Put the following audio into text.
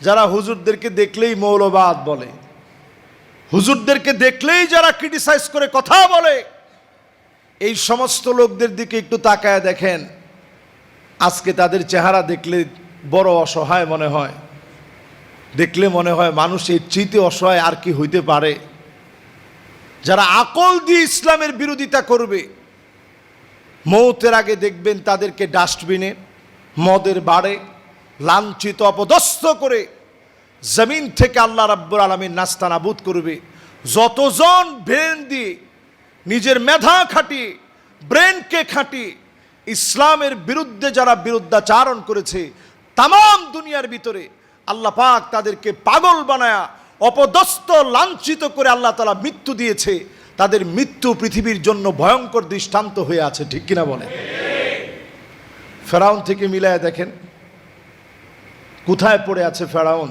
যারা হুজুরদেরকে দেখলেই মৌলবাদ বলে, হুজুরদেরকে দেখলেই যারা ক্রিটিসাইজ করে কথা বলে, এই সমস্ত লোকদের দিকে একটু তাকায় দেখেন। আজকে তাদের চেহারা দেখলে বড় অসহায় মনে হয়। দেখলে মনে হয় মানুষ এর চিতে অসহায় আর কি হইতে পারে। যারা আকল দিয়ে ইসলামের বিরোধিতা করবে, মৌতের আগে দেখবেন তাদেরকে ডাস্টবিনে, মদের বাড়ে লাঞ্ছিত, অপদস্থ করে জমিন থেকে আল্লাহ রাব্বুর আলমীর নাস্তা নাবুদ করবে। যতজন ব্রেন দিয়ে নিজের মেধা খাটিয়ে, ব্রেনকে খাটিয়ে ইসলামের বিরুদ্ধে যারা বিরুদ্ধাচারণ করেছে তাম দুনিয়ার ভিতরে আল্লাহ পাক তাদেরকে পাগল বানায়া, অপদস্থ, লাঞ্ছিত করে আল্লাহ তালা মৃত্যু দিয়েছে। তাদের মৃত্যু পৃথিবীর জন্য ভয়ঙ্কর দৃষ্টান্ত হয়ে আছে, ঠিক কিনা বলে ফেরাউন থেকে মিলায় দেখেন কোথায় পড়ে আছে ফেরাউন?